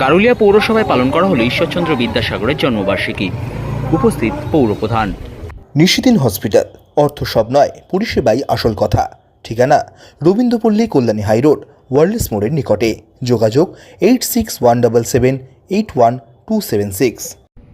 গারুলিয়া পৌরসভায় পালন করা হলো ঈশ্বরচন্দ্র বিদ্যাসাগরের জন্মবার্ষিকী। উপস্থিত পৌরপ্রধান। নিশিদিন হসপিটাল অর্থ সব নয় পরিষেবাই আসল কথা। ঠিকানা রবীন্দ্রপল্লী কল্যাণী হাইরোড ওয়ার্ল্ডস মোড়ের নিকটে। যোগাযোগ eight six one double seven eight one two seven six.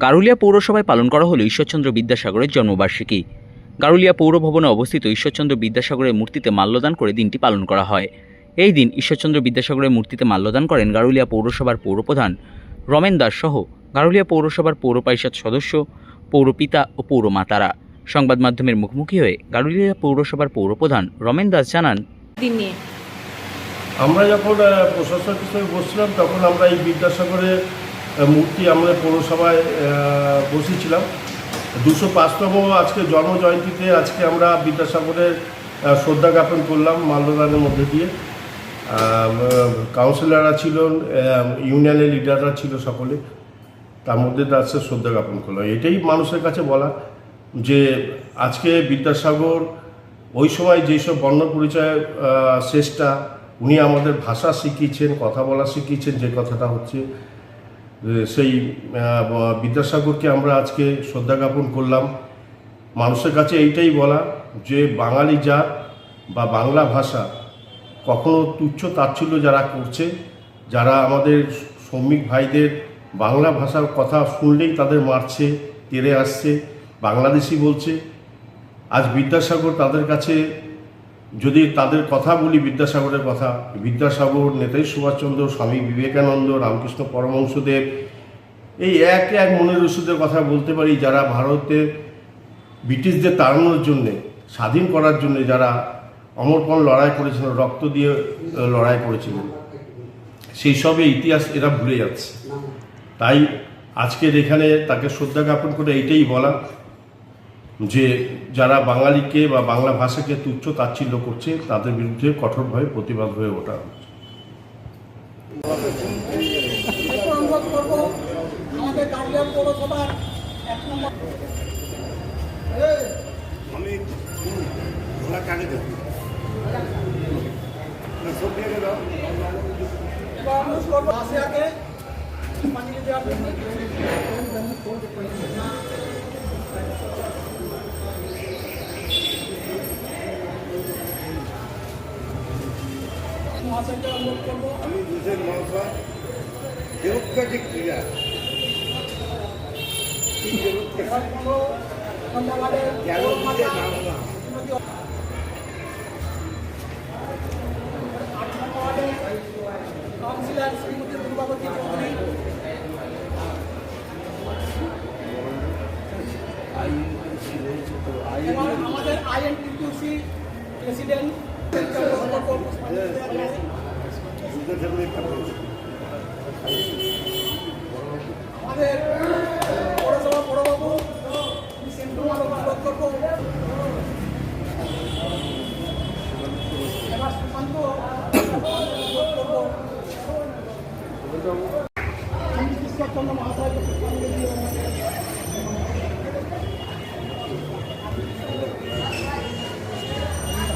Garulia পৌরসভায় পালন করা হলো ঈশ্বরচন্দ্র বিদ্যাসাগরের জন্মবার্ষিকী। গারুলিয়া পৌর ভবনে অবস্থিত ঈশ্বরচন্দ্র বিদ্যাসাগরের মূর্তিতে মাল্যদান করে দিনটি পালন করা হয়। এই দিন ঈশ্বরচন্দ্র বিদ্যাসাগরের মূর্তিতে মাল্যদান করেন গারুলিয়া পৌরসভার পৌরপ্রধান রমেন দাস সহ গারুলিয়া পৌরসভার পৌর পরিষদ সদস্য পৌরপিতা ও পৌরমাতারা। সংবাদ মাধ্যমের মুখোমুখি হয়ে গারুলিয়া পৌরসভার পৌরপ্রধান রমেন দাস জানান আমরা যখন প্রশাসক হিসেবে বসছিলাম তখন আমরা এই বিদ্যাসাগরের মূর্তি আমাদের পৌরসভায় বসেছিলাম দুশো পাঁচতম আজকে জন্মজয়ন্তীতে আজকে আমরা বিদ্যাসাগরের শ্রদ্ধা জ্ঞাপন করলাম মাল্যদানের মধ্যে দিয়ে। কাউন্সিলররা ছিল ইউনিয়নের লিডাররা ছিল সকলে। তার মধ্যে তার শ্রদ্ধা জ্ঞাপন করলাম এটাই মানুষের কাছে বলা যে আজকে বিদ্যাসাগর ওই সময় যেসব বর্ণ পরিচয় শ্রেষ্ঠা, উনি আমাদের ভাষা শিখিয়েছেন, কথা বলা শিখিয়েছেন, যে কথাটা হচ্ছে সেই বিদ্যাসাগরকে আমরা আজকে শ্রদ্ধা জ্ঞাপন করলাম। মানুষের কাছে এইটাই বলা যে বাঙালি জাত বা বাংলা ভাষা কখনো তুচ্ছ তাচ্ছিল্য যারা করছে, যারা আমাদের শ্রমিক ভাইদের বাংলা ভাষার কথা শুনলেই তাদের মারছে তেড়ে আসছে, বাংলাদেশি বলছে। আজ বিদ্যাসাগর তাদের কাছে, যদি তাদের কথা বলি বিদ্যাসাগরের কথা, বিদ্যাসাগর নেতাজি সুভাষচন্দ্র, স্বামী বিবেকানন্দ, রামকৃষ্ণ পরমহংসদেব, এই এক এক মনের ওষুধের কথা বলতে পারি, যারা ভারতের ব্রিটিশদের তাড়ানোর জন্যে, স্বাধীন করার জন্যে যারা অমরপণ লড়াই করেছিলেন রক্ত দিয়ে লড়াই করেছিলেন সেই সবে ইতিহাস এরা ভুলে যাচ্ছে। তাই আজকের এখানে তাকে শ্রদ্ধা জ্ঞাপন করে এইটাই বলা যে, যারা বাঙালিকে বা বাংলা ভাষাকে তুচ্ছ তাচ্ছিল্য করছে, তাদের বিরুদ্ধে কঠোরভাবে প্রতিবাদ হয়ে ওঠা আমি ঘোড়া কানে দেব না সব নিয়ে গেল এবার অনুরোধ করবো আসিয়াকে পানি দেওয়ার জন্য মহাশয়কে অনুরোধ করবো আমি দুজন মহাশয় ডেমোক্রেটিক লিডার এবার পনেরো নম্বর ওয়ার্ডের কেন নিজে নাম না এবং আমাদের আইএনটিটিউসি প্রেসিডেন্ট। আমাদের পৌরসভা বড়বাবু সেন্টু মানব এবার সুশান্ত অনুরোধ মহাশয়কে